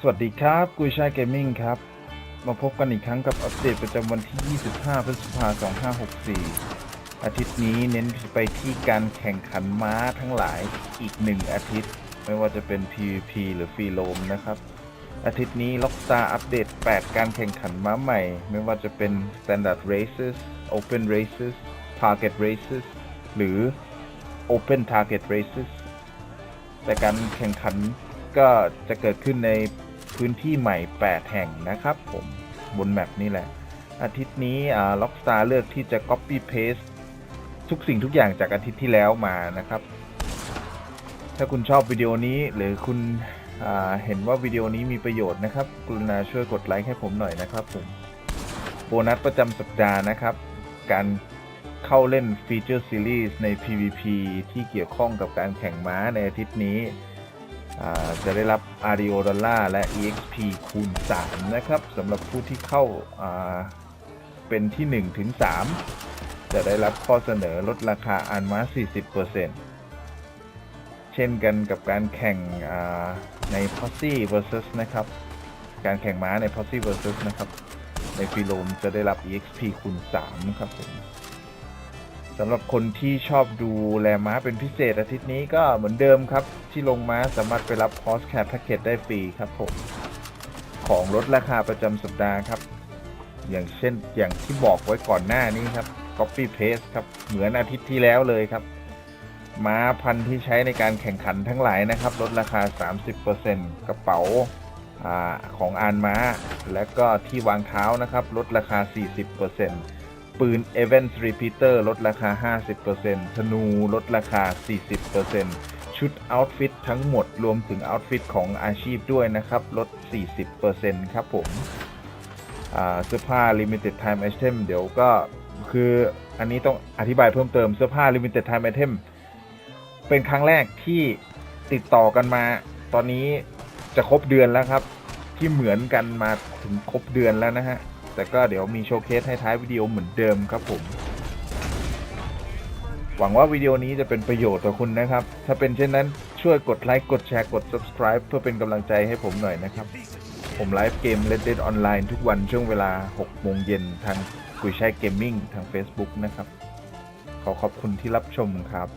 สวัสดีครับกุยชายเกมมิ่งครับ มาพบกันอีกครั้งกับอัปเดตประจำวันที่ 25 พฤษภาคม 2564 อาทิตย์นี้เน้นไปที่การแข่งขันม้าทั้งหลายอีกหนึ่งอาทิตย์ ไม่ว่าจะเป็น PVP หรือฟรีโลมนะครับ อาทิตย์นี้ Rockstar อัปเดต 8 การแข่งขันม้าใหม่ ไม่ว่าจะเป็น Standard Races Open Races Target Races หรือ Open Target Races แต่การแข่งขันก็จะเกิดขึ้นใน พื้นที่ใหม่ 8 แห่งนะครับผมบนแมปนี่แหละ อาทิตย์นี้อ่า Rockstar เลือกที่จะ Copy Paste ทุกสิ่งทุกอย่างจากอาทิตย์ที่แล้วมานะครับ ถ้าคุณชอบวิดีโอนี้หรือคุณเห็นว่าวิดีโอนี้มีประโยชน์นะครับ กรุณาช่วยกดไลค์ให้ผมหน่อยนะครับผมโบนัสประจำสัปดาห์นะครับ การเข้าเล่นฟีเจอร์ซีรีส์ใน PVP ที่เกี่ยวข้องกับการแข่งม้าในอาทิตย์นี้ จะได้รับ RDO ดอลลาร์และ EXP คูณ 3 นะครับสำหรับผู้ที่เข้าาเป็นที่ 1 ถึง 3 จะได้รับข้อเสนอลดราคาอันม้า40%เช่นกันกับการแข่งใน Posse versus นะครับ การแข่งม้าใน Posse versus นะครับ ในฟีโลมจะได้รับ EXP คูณ 3 ครับผม สำหรับคนที่ชอบดูแลม้าเป็นพิเศษอาทิตย์นี้ก็เหมือนเดิมครับ ที่ลงม้าสามารถไปรับ Cost Care Package ได้ฟรีครับผม ของลดราคาประจำสัปดาห์ครับ อย่างเช่นอย่างที่บอกไว้ก่อนหน้านี้ครับ Copy Paste ครับ เหมือนอาทิตย์ที่แล้วเลยครับ ม้าพันธุ์ที่ใช้ในการแข่งขันทั้งหลายนะครับ ลดราคา 30%กระเป๋าอของอานม้า และก็ที่วางเท้านะครับ ลดราคา 40% ปืน Event Repeater ลดราคา 50%ธนูลดราคา 40%ชุด Outfit ทั้งหมดรวมถึง Outfit ของอาชีพด้วยนะครับ ลด 40%ครับผมเสื้อผ้า Limited Time Item เดี๋ยวก็คืออันนี้ต้องอธิบายเพิ่มเติมเสื้อผ้า Limited Time Item เป็นครั้งแรกที่ติดต่อกันมา ตอนนี้จะครบเดือนแล้วครับ ที่เหมือนกันมาถึงครบเดือนแล้วนะฮะ แต่ก็เดี๋ยวมีโชว์เคสให้ท้ายวิดีโอเหมือนเดิมครับผม หวังว่าวิดีโอนี้จะเป็นประโยชน์ต่อคุณนะครับ ถ้าเป็นเช่นนั้นช่วยกดไลค์กดแชร์กด subscribe เพื่อเป็นกำลังใจให้ผมหน่อยนะครับ ผมไลฟ์เกม Red Dead Online ทุกวันช่วงเวลา 6 โมงเย็นทางกุยช่ายเกมมิ่งทาง Facebook นะครับ ขอขอบคุณที่รับชมครับ